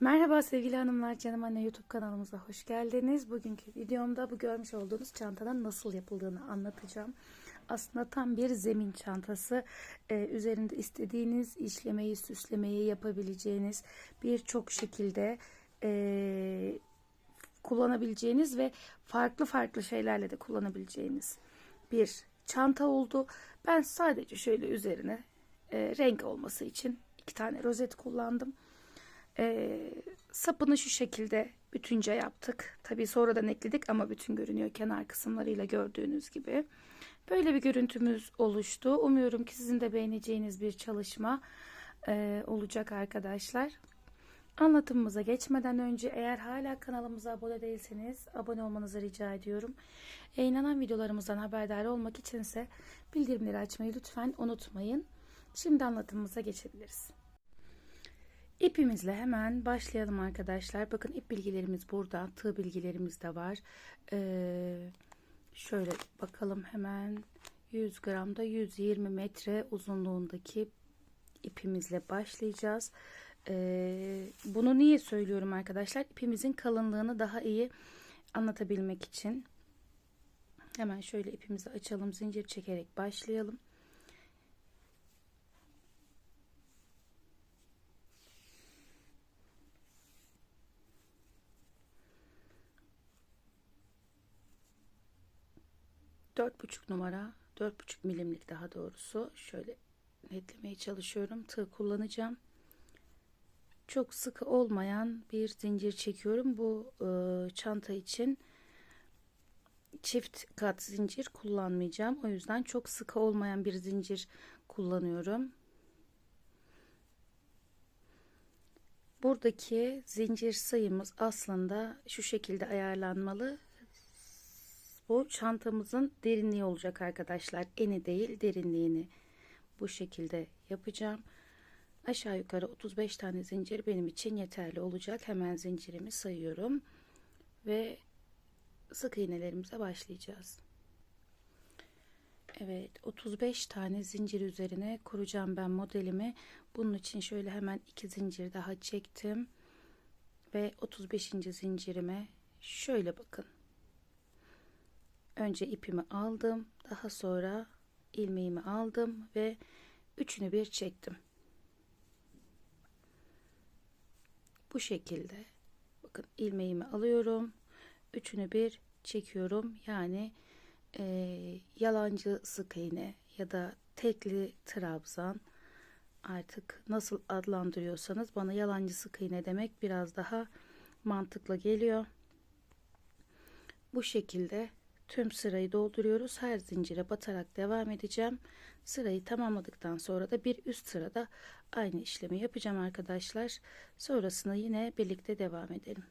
Merhaba sevgili hanımlar, canım anne YouTube kanalımıza hoş geldiniz. Bugünkü videomda bu görmüş olduğunuz çantanın nasıl yapıldığını anlatacağım. Aslında tam bir zemin çantası. Ee, üzerinde istediğiniz işlemeyi, süslemeyi yapabileceğiniz birçok şekilde e, kullanabileceğiniz ve farklı farklı şeylerle de kullanabileceğiniz bir çanta oldu. Ben sadece şöyle üzerine e, renk olması için iki tane rozet kullandım. Ee, sapını şu şekilde bütünce yaptık. Tabii sonradan ekledik ama bütün görünüyor kenar kısımlarıyla gördüğünüz gibi. Böyle bir görüntümüz oluştu. Umuyorum ki sizin de beğeneceğiniz bir çalışma e, olacak arkadaşlar. Anlatımımıza geçmeden önce eğer hala kanalımıza abone değilseniz abone olmanızı rica ediyorum. Yayınlanan videolarımızdan haberdar olmak içinse bildirimleri açmayı lütfen unutmayın. Şimdi anlatımımıza geçebiliriz. İpimizle hemen başlayalım arkadaşlar. Bakın ip bilgilerimiz burada. Tığ bilgilerimiz de var. Ee, şöyle bakalım hemen 100 gramda 120 metre uzunluğundaki ipimizle başlayacağız. Ee, bunu niye söylüyorum arkadaşlar? İpimizin kalınlığını daha iyi anlatabilmek için. Hemen şöyle ipimizi açalım. Zincir çekerek başlayalım. Dört buçuk numara dört buçuk milimlik daha doğrusu. Şöyle netlemeye çalışıyorum tığ kullanacağım. Çok sıkı olmayan bir zincir çekiyorum. Bu e, çanta için çift kat zincir kullanmayacağım. O yüzden çok sıkı olmayan bir zincir kullanıyorum. Buradaki zincir sayımız aslında şu şekilde ayarlanmalı bu çantamızın derinliği olacak arkadaşlar. Eni değil derinliğini bu şekilde yapacağım. Aşağı yukarı 35 tane zincir benim için yeterli olacak. Hemen zincirimi sayıyorum. Ve sık iğnelerimize başlayacağız. Evet 35 tane zincir üzerine kuracağım ben modelimi. Bunun için şöyle hemen iki zincir daha çektim. Ve 35. zincirime şöyle bakın önce ipimi aldım daha sonra ilmeğimi aldım ve üçünü bir çektim. Bu şekilde. Bakın ilmeğimi alıyorum üçünü bir çekiyorum. Yani e, yalancı sık iğne ya da tekli trabzan artık nasıl adlandırıyorsanız bana yalancı sık iğne demek biraz daha mantıklı geliyor. Bu şekilde tüm sırayı dolduruyoruz. Her zincire batarak devam edeceğim. Sırayı tamamladıktan sonra da bir üst sırada aynı işlemi yapacağım arkadaşlar. Sonrasında yine birlikte devam edelim.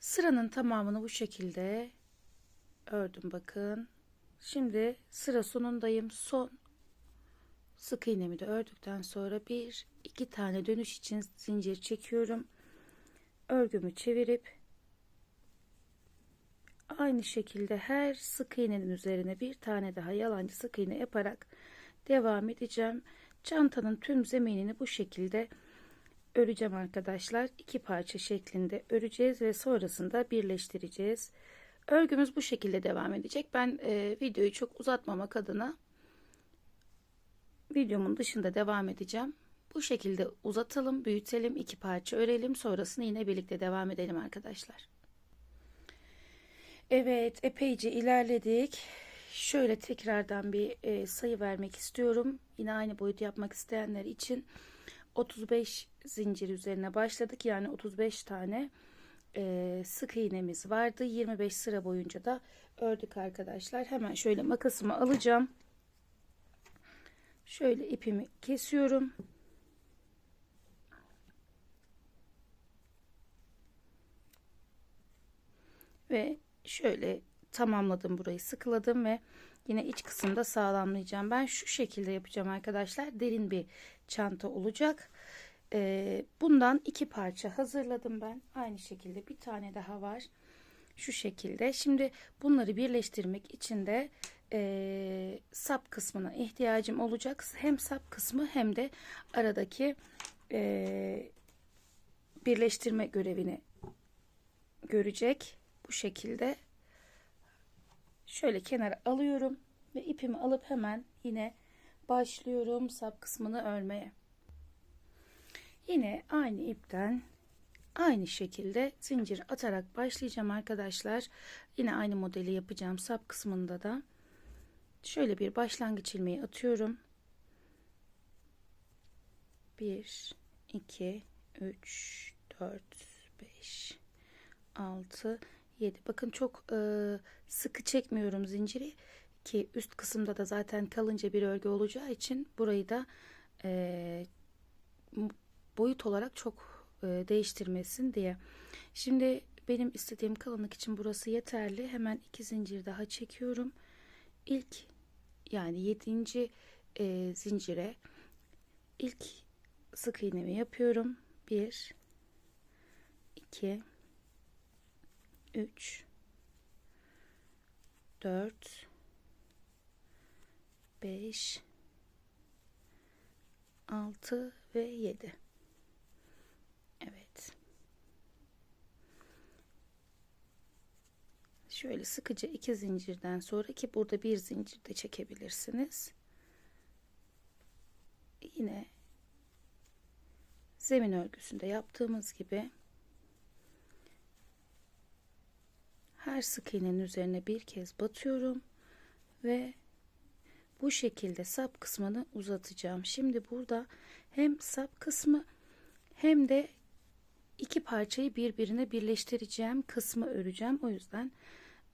Sıranın tamamını bu şekilde ördüm bakın. Şimdi sıra sonundayım. Son sık iğnemi de ördükten sonra bir iki tane dönüş için zincir çekiyorum. Örgümü çevirip aynı şekilde her sık iğnenin üzerine bir tane daha yalancı sık iğne yaparak devam edeceğim. Çantanın tüm zeminini bu şekilde öreceğim arkadaşlar. iki parça şeklinde öreceğiz ve sonrasında birleştireceğiz. Örgümüz bu şekilde devam edecek. Ben e, videoyu çok uzatmamak adına videomun dışında devam edeceğim. Bu şekilde uzatalım, büyütelim, iki parça örelim. Sonrasında yine birlikte devam edelim arkadaşlar. Evet epeyce ilerledik. Şöyle tekrardan bir e, sayı vermek istiyorum. Yine aynı boyut yapmak isteyenler için 35 zincir üzerine başladık. Yani 35 tane e, sık iğnemiz vardı. 25 sıra boyunca da ördük arkadaşlar. Hemen şöyle makasımı alacağım. Şöyle ipimi kesiyorum. Ve şöyle tamamladım burayı sıkıladım ve yine iç kısımda sağlamlayacağım. Ben şu şekilde yapacağım arkadaşlar. Derin bir çanta olacak. Ee, bundan iki parça hazırladım ben. Aynı şekilde bir tane daha var. Şu şekilde. Şimdi bunları birleştirmek için de e, sap kısmına ihtiyacım olacak. Hem sap kısmı hem de aradaki e, birleştirme görevini görecek. Bu şekilde şöyle kenara alıyorum ve ipimi alıp hemen yine başlıyorum sap kısmını örmeye. Yine aynı ipten aynı şekilde zincir atarak başlayacağım arkadaşlar. Yine aynı modeli yapacağım sap kısmında da. Şöyle bir başlangıç ilmeği atıyorum. 1 2 3 4 5 6 7 bakın çok e, sıkı çekmiyorum zinciri ki üst kısımda da zaten kalınca bir örgü olacağı için burayı da e, boyut olarak çok e, değiştirmesin diye. Şimdi benim istediğim kalınlık için burası yeterli. Hemen iki zincir daha çekiyorum. İlk yani yedinci e, zincire ilk sık iğnemi yapıyorum. 1 2 3 4 5 6 ve 7 Evet. Şöyle sıkıca iki zincirden sonra ki burada bir zincir de çekebilirsiniz. Yine zemin örgüsünde yaptığımız gibi her sık iğnenin üzerine bir kez batıyorum ve bu şekilde sap kısmını uzatacağım. Şimdi burada hem sap kısmı hem de iki parçayı birbirine birleştireceğim kısmı öreceğim. O yüzden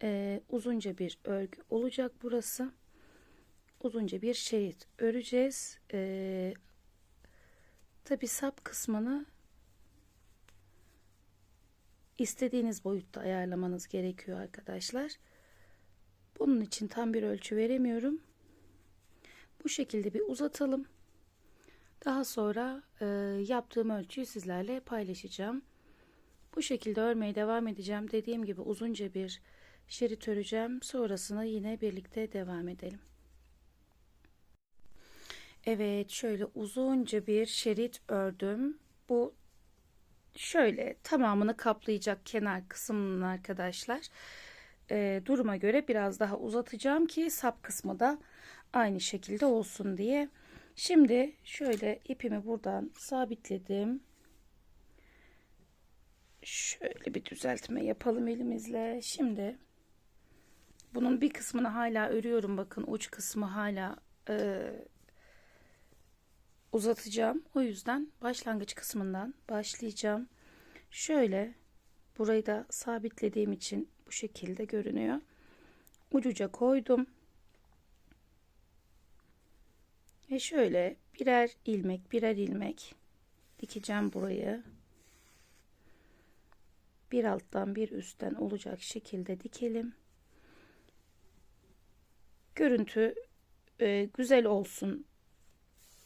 e, uzunca bir örgü olacak burası. Uzunca bir şerit öreceğiz. E, Tabi sap kısmını istediğiniz boyutta ayarlamanız gerekiyor arkadaşlar. Bunun için tam bir ölçü veremiyorum. Bu şekilde bir uzatalım. Daha sonra e, yaptığım ölçüyü sizlerle paylaşacağım. Bu şekilde örmeye devam edeceğim. Dediğim gibi uzunca bir şerit öreceğim. Sonrasında yine birlikte devam edelim. Evet şöyle uzunca bir şerit ördüm. Bu şöyle tamamını kaplayacak kenar kısmının arkadaşlar. E, duruma göre biraz daha uzatacağım ki sap kısmı da aynı şekilde olsun diye. Şimdi şöyle ipimi buradan sabitledim. Şöyle bir düzeltme yapalım elimizle. Şimdi bunun bir kısmını hala örüyorum. Bakın uç kısmı hala e, uzatacağım. O yüzden başlangıç kısmından başlayacağım. Şöyle burayı da sabitlediğim için bu şekilde görünüyor. Ucuca koydum. Ve şöyle birer ilmek birer ilmek dikeceğim burayı. Bir alttan bir üstten olacak şekilde dikelim. Görüntü e, güzel olsun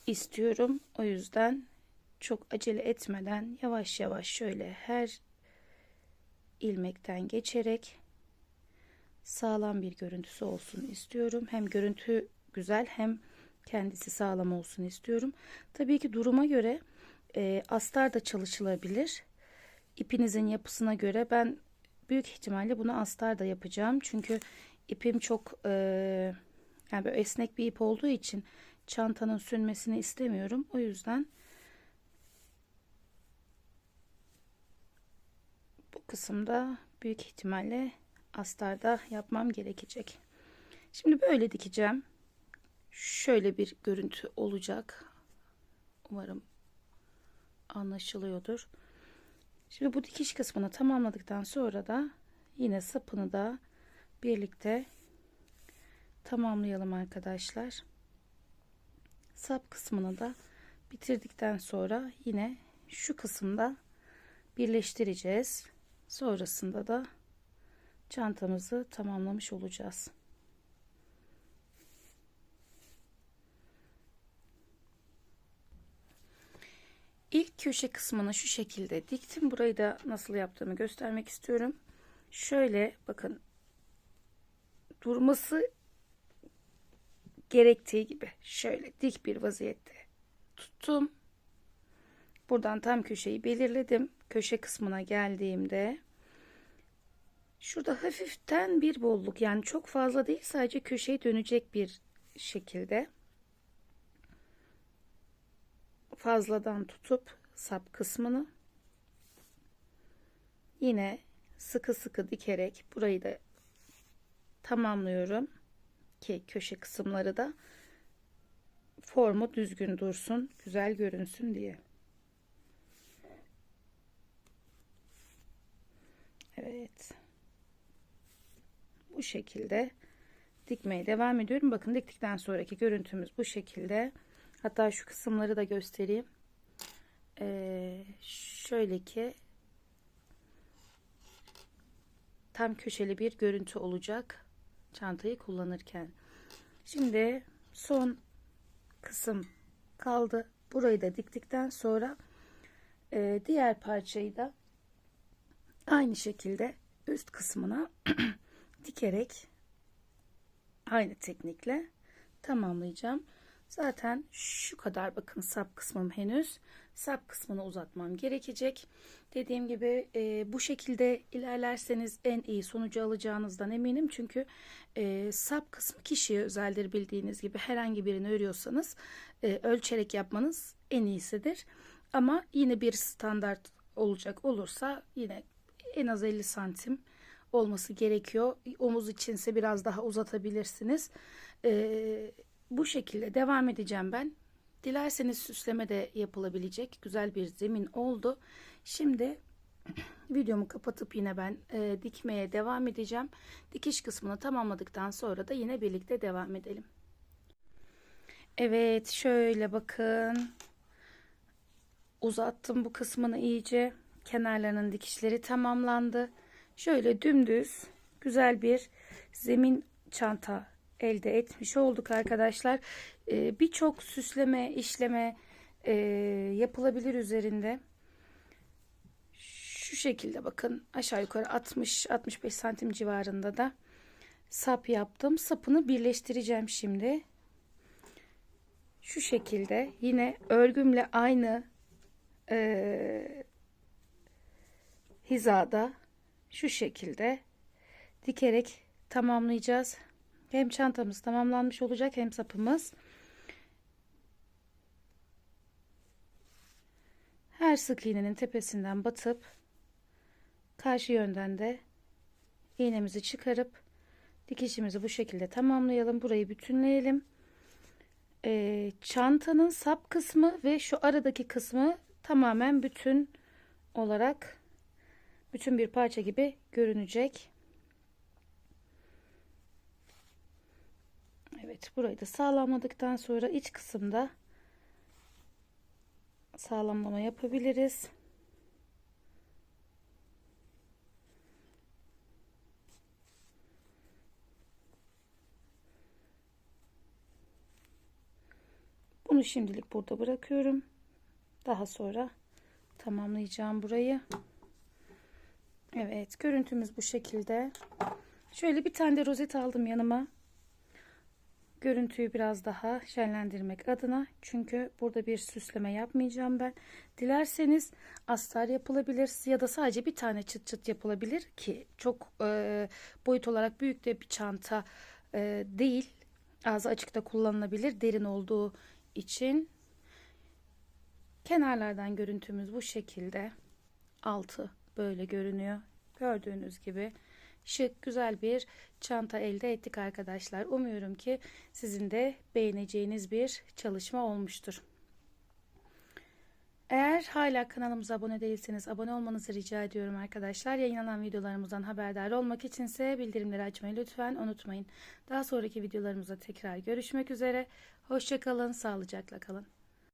istiyorum. O yüzden çok acele etmeden yavaş yavaş şöyle her ilmekten geçerek sağlam bir görüntüsü olsun istiyorum. Hem görüntü güzel hem kendisi sağlam olsun istiyorum. Tabii ki duruma göre e, astar da çalışılabilir. İpinizin yapısına göre ben büyük ihtimalle bunu astar da yapacağım. Çünkü ipim çok e, yani esnek bir ip olduğu için çantanın sünmesini istemiyorum. O yüzden bu kısımda büyük ihtimalle astarda yapmam gerekecek. Şimdi böyle dikeceğim. Şöyle bir görüntü olacak. Umarım anlaşılıyordur. Şimdi bu dikiş kısmını tamamladıktan sonra da yine sapını da birlikte tamamlayalım arkadaşlar sap kısmını da bitirdikten sonra yine şu kısımda birleştireceğiz. Sonrasında da çantamızı tamamlamış olacağız. İlk köşe kısmını şu şekilde diktim. Burayı da nasıl yaptığımı göstermek istiyorum. Şöyle bakın durması gerektiği gibi şöyle dik bir vaziyette tuttum. Buradan tam köşeyi belirledim. Köşe kısmına geldiğimde şurada hafiften bir bolluk yani çok fazla değil sadece köşeye dönecek bir şekilde fazladan tutup sap kısmını yine sıkı sıkı dikerek burayı da tamamlıyorum ki köşe kısımları da formu düzgün dursun, güzel görünsün diye. Evet. Bu şekilde dikmeye devam ediyorum. Bakın diktikten sonraki görüntümüz bu şekilde. Hatta şu kısımları da göstereyim. Ee, şöyle ki tam köşeli bir görüntü olacak çantayı kullanırken. Şimdi son kısım kaldı. Burayı da diktikten sonra e, diğer parçayı da aynı şekilde üst kısmına dikerek aynı teknikle tamamlayacağım. Zaten şu kadar bakın sap kısmım henüz. Sap kısmını uzatmam gerekecek. Dediğim gibi e, bu şekilde ilerlerseniz en iyi sonucu alacağınızdan eminim. Çünkü e, sap kısmı kişiye özeldir bildiğiniz gibi. Herhangi birini örüyorsanız e, ölçerek yapmanız en iyisidir. Ama yine bir standart olacak olursa yine en az 50 santim olması gerekiyor. Omuz içinse biraz daha uzatabilirsiniz. Ee, bu şekilde devam edeceğim ben. Dilerseniz süsleme de yapılabilecek güzel bir zemin oldu. Şimdi videomu kapatıp yine ben e, dikmeye devam edeceğim. Dikiş kısmını tamamladıktan sonra da yine birlikte devam edelim. Evet şöyle bakın. Uzattım bu kısmını iyice. Kenarlarının dikişleri tamamlandı. Şöyle dümdüz güzel bir zemin çanta elde etmiş olduk arkadaşlar. Ee, Birçok süsleme, işleme e, yapılabilir üzerinde. Şu şekilde bakın aşağı yukarı 60-65 santim civarında da sap yaptım. Sapını birleştireceğim şimdi. Şu şekilde yine örgümle aynı e, hizada şu şekilde dikerek tamamlayacağız. Hem çantamız tamamlanmış olacak hem sapımız. Her sık iğnenin tepesinden batıp karşı yönden de iğnemizi çıkarıp dikişimizi bu şekilde tamamlayalım. Burayı bütünleyelim. Ee, çantanın sap kısmı ve şu aradaki kısmı tamamen bütün olarak bütün bir parça gibi görünecek. Evet burayı da sağlamladıktan sonra iç kısımda sağlamlama yapabiliriz. Bunu şimdilik burada bırakıyorum. Daha sonra tamamlayacağım burayı. Evet görüntümüz bu şekilde. Şöyle bir tane de rozet aldım yanıma. Görüntüyü biraz daha şenlendirmek adına. Çünkü burada bir süsleme yapmayacağım ben. Dilerseniz astar yapılabilir ya da sadece bir tane çıt çıt yapılabilir ki çok e, boyut olarak büyük de bir çanta e, değil. Ağzı açıkta kullanılabilir derin olduğu için. Kenarlardan görüntümüz bu şekilde. Altı böyle görünüyor. Gördüğünüz gibi şık güzel bir çanta elde ettik arkadaşlar. Umuyorum ki sizin de beğeneceğiniz bir çalışma olmuştur. Eğer hala kanalımıza abone değilseniz abone olmanızı rica ediyorum arkadaşlar. Yayınlanan videolarımızdan haberdar olmak içinse bildirimleri açmayı lütfen unutmayın. Daha sonraki videolarımızda tekrar görüşmek üzere. Hoşçakalın, sağlıcakla kalın.